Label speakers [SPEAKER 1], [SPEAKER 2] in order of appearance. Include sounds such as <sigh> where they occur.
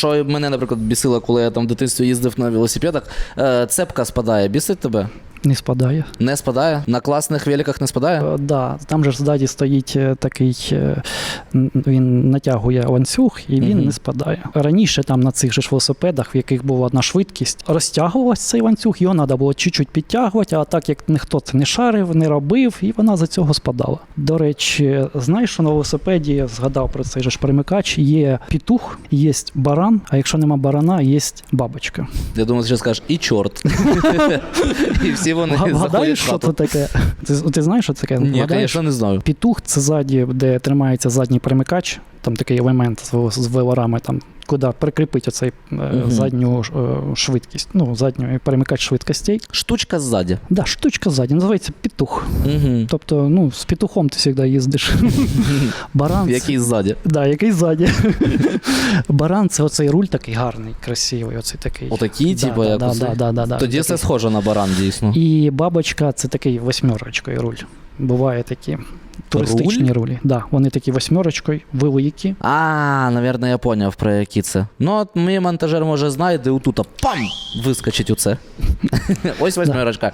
[SPEAKER 1] що мене, наприклад, бісило, коли я там в дитинстві їздив на велосипедах, е, цепка спадає. Бісить тебе?
[SPEAKER 2] Не спадає.
[SPEAKER 1] Не спадає? На класних великах не спадає?
[SPEAKER 2] Е, Да, там же ззаді стоїть е, такий, е, він натягує ланцюг і він
[SPEAKER 1] Мгм.
[SPEAKER 2] не спадає. Раніше там на цих же ж велосипедах, в яких була одна швидкість, розтягувався цей ланцюг, його треба було чуть-чуть підтягувати, а так як ніхто це не шарив, не робив, і вона за цього спадала. До речі, знаєш, що на велосипеді я згадав про цей же ж перемикач, є петух, є баран, а якщо нема барана, є бабочка.
[SPEAKER 1] Я думаю, що скажеш і чорт. <laughs> І всі вони заходять
[SPEAKER 2] Вгадаєш, що це таке? Ти, ти знаєш, що це таке?
[SPEAKER 1] Ні, я не знаю.
[SPEAKER 2] Пітух це ззаді, де тримається задній перемикач, там такий елемент з, з велорами, там, куди прикріпить оцей
[SPEAKER 1] Мгм.
[SPEAKER 2] задню е, швидкість, ну, задню перемикач швидкостей.
[SPEAKER 1] Штучка ззаді.
[SPEAKER 2] Да, штучка ззаді, називається петух.
[SPEAKER 1] Угу.
[SPEAKER 2] Тобто, ну, з петухом ти завжди їздиш. <laughs> Баран. це-
[SPEAKER 1] Який ззаді.
[SPEAKER 2] Да, який ззаді. <laughs> Баран це оцей руль такий гарний, красивий, оцей такий.
[SPEAKER 1] Отакий,
[SPEAKER 2] Да,
[SPEAKER 1] типу, як
[SPEAKER 2] да,
[SPEAKER 1] Тоді все схоже на баран, дійсно.
[SPEAKER 2] І бабочка це такий восьмерочкою руль. Буває такі туристичні рулі. Да, вони такі восьмерочкою, великі.
[SPEAKER 1] А, навірно, я поняв, про які це. Ну, от мій монтажер може знайде отут, пам! Вискочить у це. <laughs> Ось восьмерочка.